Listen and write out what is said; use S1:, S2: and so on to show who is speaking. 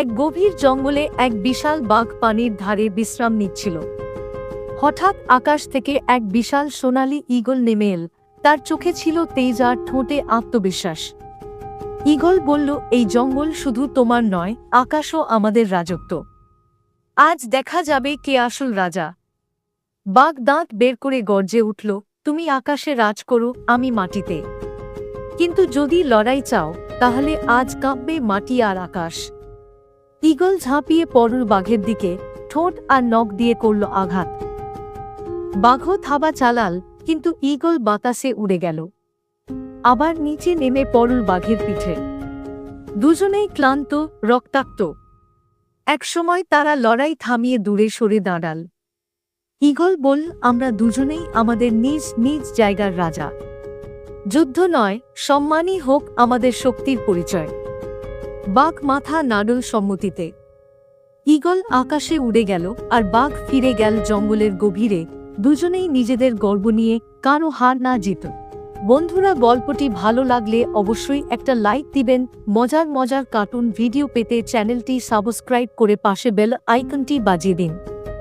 S1: এক গভীর জঙ্গলে এক বিশাল বাঘ পানির ধারে বিশ্রাম নিচ্ছিল। হঠাৎ আকাশ থেকে এক বিশাল সোনালী ঈগল নেমে এল। তার চোখে ছিল তেজ আর ঠোঁটে আত্মবিশ্বাস। ঈগল বলল, এই জঙ্গল শুধু তোমার নয়, আকাশও আমাদের রাজত্ব। আজ দেখা যাবে কে আসল রাজা। বাঘ দাঁত বের করে গর্জে উঠল, তুমি আকাশে রাজ করো, আমি মাটিতে। কিন্তু যদি লড়াই চাও, তাহলে আজ কাঁপবে মাটি আর আকাশ। ঈগল ঝাঁপিয়ে পরুর বাঘের দিকে ঠোঁট আর নখ দিয়ে করল আঘাত। বাঘও থাবা চালাল, কিন্তু ঈগল বাতাসে উড়ে গেল। আবার নিচে নেমে পরুর বাঘের পিঠে। দুজনেই ক্লান্ত, রক্তাক্ত। একসময় তারা লড়াই থামিয়ে দূরে সরে দাঁড়াল। ঈগল বল আমরা দুজনেই আমাদের নিজ নিজ জায়গার রাজা। যুদ্ধ নয়, সম্মানই হোক আমাদের শক্তির পরিচয়। বাঘ মাথা নাড়ল সম্মতিতে। ইগল আকাশে উড়ে গেল আর বাঘ ফিরে গেল জঙ্গলের গভীরে। দুজনেই নিজেদের গর্ব নিয়ে কারও হার না জিত। বন্ধুরা, গল্পটি ভালো লাগলে অবশ্যই একটা লাইক দিবেন। মজার মজার কার্টুন ভিডিও পেতে চ্যানেলটি সাবস্ক্রাইব করে পাশে বেল আইকনটি বাজিয়ে দিন।